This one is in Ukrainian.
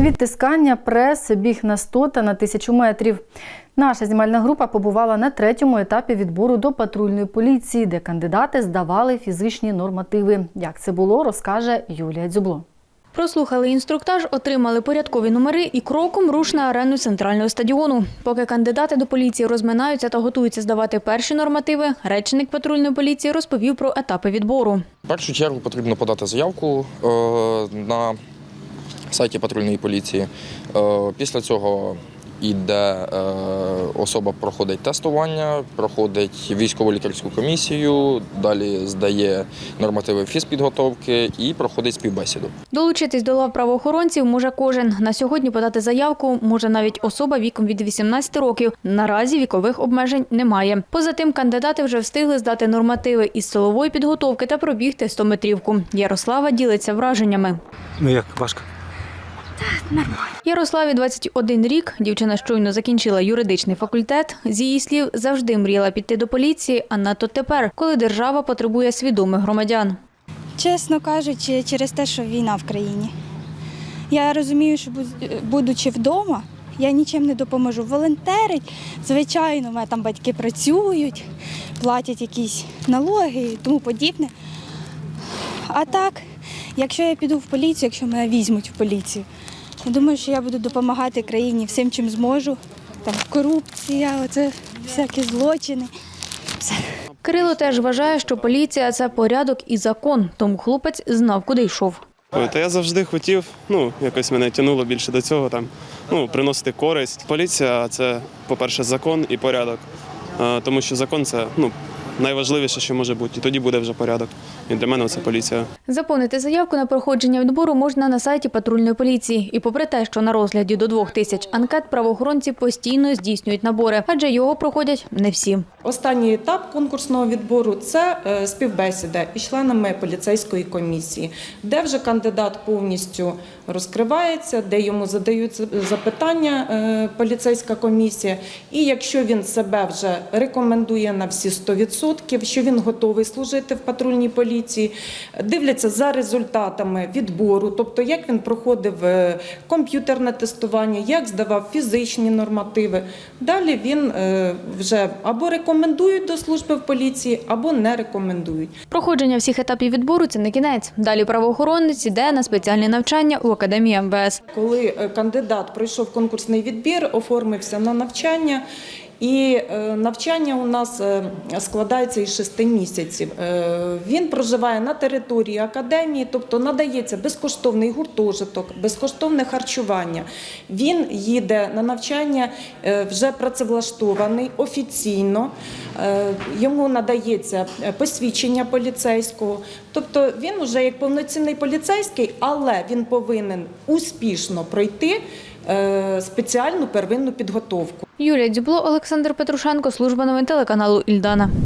Відтискання, прес, біг на 100 та на 1000 метрів. Наша знімальна група побувала на третьому етапі відбору до патрульної поліції, де кандидати здавали фізичні нормативи. Як це було, розкаже Юлія Дзюбло. Прослухали інструктаж, отримали порядкові номери і кроком руш на арену центрального стадіону. Поки кандидати до поліції розминаються та готуються здавати перші нормативи, речник патрульної поліції розповів про етапи відбору. В першу чергу потрібно подати заявку е, на сайті патрульної поліції. Е, Після цього йде е, особа проходить тестування, проходить військово-лікарську комісію, далі здає нормативи фізпідготовки і проходить співбесіду. Долучитись до лав правоохоронців може кожен. На сьогодні подати заявку може навіть особа віком від 18 років. Наразі вікових обмежень немає. Поза тим, кандидати вже встигли здати нормативи із силової підготовки та пробігти 100-метрівку. Ярослава ділиться враженнями. Ну як важко? Ярославі 21 рік. Дівчина щойно закінчила юридичний факультет. З її слів, завжди мріяла піти до поліції, а надто тепер, коли держава потребує свідомих громадян. Чесно кажучи, через те, що війна в країні. Я розумію, що будучи вдома, я нічим не допоможу. Волонтерить, звичайно, у мене там батьки працюють, платять якісь налоги і тому подібне. А так, якщо я піду в поліцію, якщо мене візьмуть в поліцію, я думаю, що я буду допомагати країні всім, чим зможу. Там корупція, оце всякі злочини. Все. Кирило теж вважає, що поліція це порядок і закон, тому хлопець знав, куди йшов. Ой, Та я завжди хотів, ну якось мене тягнуло більше до цього, там ну приносити користь. Поліція це, по-перше, закон і порядок. Тому що закон це ну найважливіше, що може бути, і тоді буде вже порядок. І для мене це поліція. Заповнити заявку на проходження відбору можна на сайті патрульної поліції. І попри те, що на розгляді до двох тисяч анкет правоохоронці постійно здійснюють набори, адже його проходять не всі. Останній етап конкурсного відбору це е, співбесіда із членами поліцейської комісії, де вже кандидат повністю розкривається, де йому задають запитання е, поліцейська комісія. І якщо він себе вже рекомендує на всі 100%, що він готовий служити в патрульній поліції, дивляться за результатами відбору, тобто як він проходив е, комп'ютерне тестування, як здавав фізичні нормативи. Далі він е, вже або рекомендують до служби в поліції, або не рекомендують. Проходження всіх етапів відбору це не кінець. Далі правоохоронець іде на спеціальні навчання у академії МВС. Коли е, кандидат пройшов конкурсний відбір, оформився на навчання. І е, навчання у нас е, складається із шести місяців. Е, Він проживає на території академії, тобто надається безкоштовний гуртожиток, безкоштовне харчування. Він їде на навчання вже працевлаштований офіційно. Йому надається посвідчення поліцейського. Тобто він вже як повноцінний поліцейський, але він повинен успішно пройти спеціальну первинну підготовку. Юлія Дюбло, Олександр Петрушенко, служба новин телеканалу Ільдана.